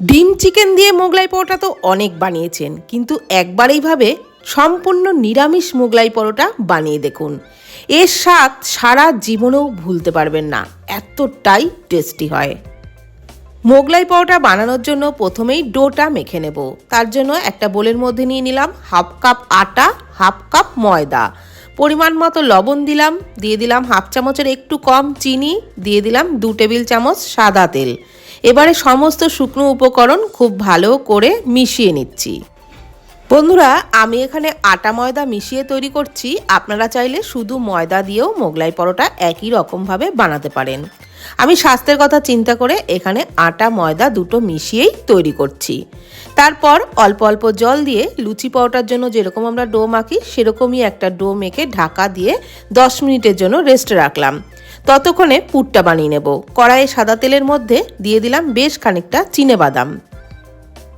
ডিম চিকেন দিয়ে মোগলাই পরোটা তো অনেক বানিয়েছেন, কিন্তু একবার এইভাবে সম্পূর্ণ নিরামিষ মোগলাই পরোটা বানিয়ে দেখুন। এর স্বাদ সারা জীবনেও ভুলতে পারবেন না, এতটাই টেস্টি হয়। মোগলাই পরোটা বানানোর জন্য প্রথমেই ডোটা মেখে নেব। তার জন্য একটা বোলের মধ্যে নিয়ে নিলাম হাফ কাপ আটা, হাফ কাপ ময়দা। পরিমাণ মতো লবণ দিলাম, দিয়ে দিলাম হাফ চামচের একটু কম চিনি, দিয়ে দিলাম দু টেবিল চামচ সাদা তেল। এবারে সমস্ত শুকনো উপকরণ খুব ভালো করে মিশিয়ে নিচ্ছি। বন্ধুরা, আমি এখানে আটা ময়দা মিশিয়ে তৈরি করছি। আপনারা চাইলে শুধু ময়দা দিয়েও মোগলাই পরোটা একই রকমভাবে বানাতে পারেন। আমি স্বাস্থ্যের কথা চিন্তা করে এখানে আটা, ময়দা দুটো মিশিয়েই তৈরি করছি। তারপর অল্প অল্প জল দিয়ে লুচি পাওটার জন্য যেরকম আমরা ডো মাখি, সেরকমই একটা ডো মেখে ঢাকা দিয়ে দশ মিনিটের জন্য রেস্ট রাখলাম। ততক্ষণে পুটটা বানিয়ে নেব। কড়াইয়ে সাদা তেলের মধ্যে দিয়ে দিলাম বেশ খানিকটা চিনে বাদাম।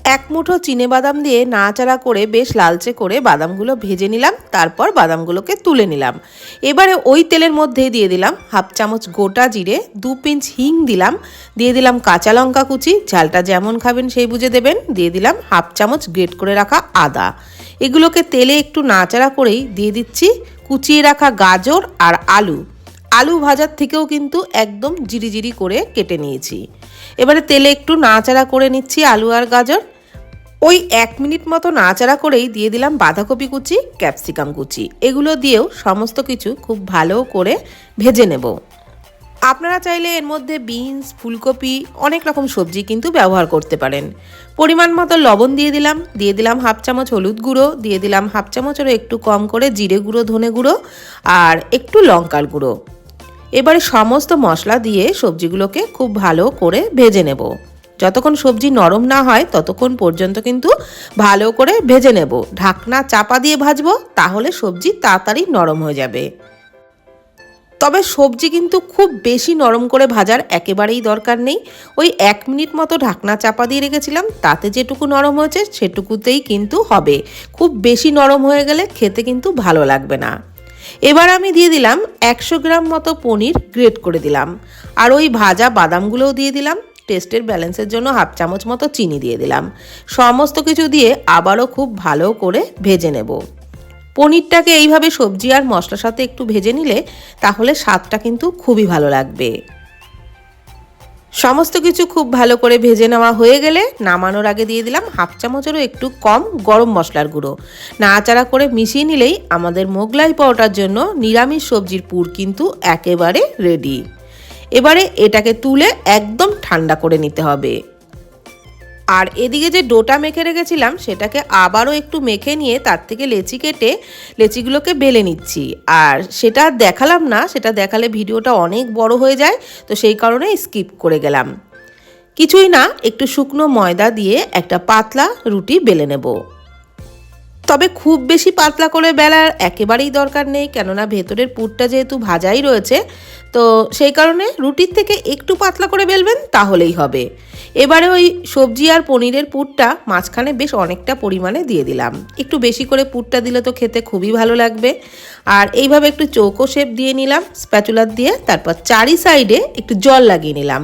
এক মুঠো চিনে বাদাম দিয়ে নাড়াচাড়া করে বেশ লালচে করে বাদামগুলো ভেজে নিলাম, তারপর বাদামগুলোকে তুলে নিলাম। এবারে ওই তেলের মধ্যে দিয়ে দিলাম হাফ চামচ গোটা জিরে, দু পিঞ্চ হিং দিলাম, দিয়ে দিলাম কাঁচা লঙ্কা কুচি, ঝালটা যেমন খাবেন সেই বুঝে দেবেন, দিয়ে দিলাম হাফ চামচ গ্রেট করে রাখা আদা। এগুলোকে তেলে একটু নাড়াচাড়া করেই দিয়ে দিচ্ছি কুচিয়ে রাখা গাজর আর আলু। আলু ভাজার থেকেও কিন্তু একদম জিরি করে কেটে নিয়েছি। এবারে তেলে একটু নাড়াচাড়া করে নিচ্ছি আলু আর গাজর। ওই এক মিনিট মতো নাড়াচাড়া করেই দিয়ে দিলাম বাঁধাকপি কুচি, ক্যাপসিকাম কুচি। এগুলো দিয়েও সমস্ত কিছু খুব ভালো করে ভেজে নেব। আপনারা চাইলে এর মধ্যে বিনস, ফুলকপি, অনেক রকম সবজি কিন্তু ব্যবহার করতে পারেন। পরিমাণ মতো লবণ দিয়ে দিলাম দিয়ে দিলাম হাফ চামচ হলুদ গুঁড়ো, দিয়ে দিলাম হাফ চামচেরও একটু কম করে জিরে গুঁড়ো, ধনে গুঁড়ো আর একটু লঙ্কার গুঁড়ো। এবারে সমস্ত মশলা দিয়ে সবজিগুলোকে খুব ভালো করে ভেজে নেব। যতক্ষণ সবজি নরম না হয়, ততক্ষণ পর্যন্ত কিন্তু ভালো করে ভেজে নেব। ঢাকনা চাপা দিয়ে ভাজবো, তাহলে সবজি তাড়াতাড়ি নরম হয়ে যাবে। তবে সবজি কিন্তু খুব বেশি নরম করে ভাজার একেবারেই দরকার নেই। ওই এক মিনিট মতো ঢাকনা চাপা দিয়ে রেখেছিলাম, তাতে যেটুকু নরম হয়েছে সেটুকুতেই কিন্তু হবে। খুব বেশি নরম হয়ে গেলে খেতে কিন্তু ভালো লাগবে না। এবার আমি দিয়ে দিলাম একশো গ্রাম মতো পনির গ্রেট করে দিলাম। আর ওই ভাজা বাদামগুলোও দিয়ে দিলাম। টেস্টের ব্যালেন্সের জন্য হাফ চামচ মতো চিনি দিয়ে দিলাম। সমস্ত কিছু দিয়ে আবারও খুব ভালো করে ভেজে নেব। পনিরটাকে এইভাবে সবজি আর মশলার সাথে একটু ভেজে নিলে তাহলে স্বাদটা কিন্তু খুবই ভালো লাগবে। সমস্ত কিছু খুব ভালো করে ভেজে নেওয়া হয়ে গেলে নামানোর আগে দিয়ে দিলাম হাফ চামচেরও একটু কম গরম মশলার গুঁড়ো। নাড়াচাড়া করে মিশিয়ে নিলেই আমাদের মোগলাই পরোটার জন্য নিরামিষ সবজির পুর কিন্তু একেবারে রেডি এবারে এটাকে তুলে একদম ঠান্ডা করে নিতে হবে। আর এদিকে যে ডোটা মেখে রেখেছিলাম, সেটাকে আবারও একটু মেখে নিয়ে তার থেকে লেচি কেটে লেচিগুলোকে বেলে নিচ্ছি। আর সেটা দেখালাম না, সেটা দেখালে ভিডিওটা অনেক বড় হয়ে যায়, তো সেই কারণে স্কিপ করে গেলাম। কিছুই না, একটু শুকনো ময়দা দিয়ে একটা পাতলা রুটি বেলে নেব। তবে খুব বেশি পাতলা করে বেলার একেবারেই দরকার নেই, কেননা ভেতরের পুরটা যেহেতু ভাজাই রয়েছে, তো সেই কারণে রুটির থেকে একটু পাতলা করে বেলবেন তাহলেই হবে। এবারে ওই সবজি আর পনিরের পুরটা মাঝখানে বেশ অনেকটা পরিমাণে দিয়ে দিলাম। একটু বেশি করে পুরটা দিলে তো খেতে খুবই ভালো লাগবে। আর এইভাবে একটু চৌকো শেপ দিয়ে নিলাম, স্প্যাচুলার দিয়ে, তারপর চারি সাইডে একটু জল লাগিয়ে নিলাম,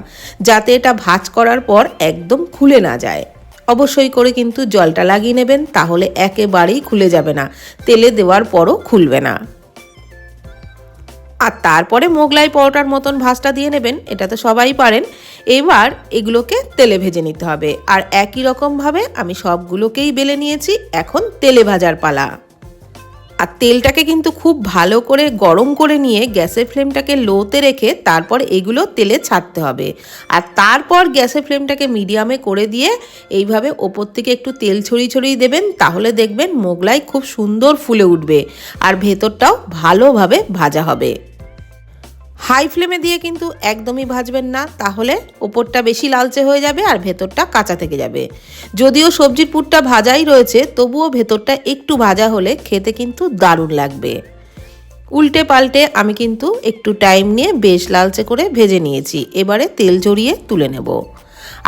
যাতে এটা ভাজ করার পর একদম খুলে না যায়। অবশ্যই করে কিন্তু জলটা লাগিয়ে নেবেন, তাহলে একেবারেই খুলে যাবে না। তেলে দেওয়ার পরও খুলবে না। আর তারপরে মোগলাই পরোটার মতন ভাজটা দিয়ে নেবেন, এটা তো সবাই পারেন। এবার এগুলোকে তেলে ভেজে নিতে হবে। আর একই রকমভাবে আমি সবগুলোকেই বেলে নিয়েছি, এখন তেলে ভাজার পালা। আর তেলটাকে কিন্তু খুব ভালো করে গরম করে নিয়ে গ্যাসের ফ্লেমটাকে লোতে রেখে তারপর এগুলো তেলে ছাড়তে হবে। আর তারপর গ্যাসের ফ্লেমটাকে মিডিয়ামে করে দিয়ে এইভাবে ওপর থেকে একটু তেল ছড়িয়ে ছড়িয়ে দেবেন, তাহলে দেখবেন মোগলাই খুব সুন্দর ফুলে উঠবে আর ভেতরটাও ভালোভাবে ভাজা হবে। হাই ফ্লেমে দিয়ে কিন্তু একদমই ভাজবেন না, তাহলে ওপরটা বেশি লালচে হয়ে যাবে আর ভেতরটা কাঁচা থেকে যাবে। যদিও সবজির পুরটা ভাজাই রয়েছে, তবুও ভেতরটা একটু ভাজা হলে খেতে কিন্তু দারুণ লাগবে। উল্টে পাল্টে আমি কিন্তু একটু টাইম নিয়ে বেশ লালচে করে ভেজে নিয়েছি, এবারে তেল জড়িয়ে তুলে নেব।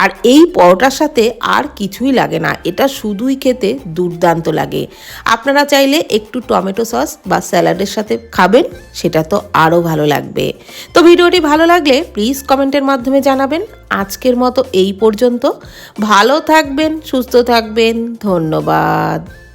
আর এই পরোটার সাথে আর কিছুই লাগে না। এটা শুধুই খেতে দুর্দান্ত লাগে। আপনারা চাইলে একটু টমেটো সস বা স্যালাডের সাথে খাবেন, সেটা তো আরও ভালো লাগবে। তো ভিডিওটি ভালো লাগলে প্লিজ কমেন্টের মাধ্যমে জানাবেন। আজকের মতো এই পর্যন্ত। ভালো থাকবেন, সুস্থ থাকবেন। ধন্যবাদ।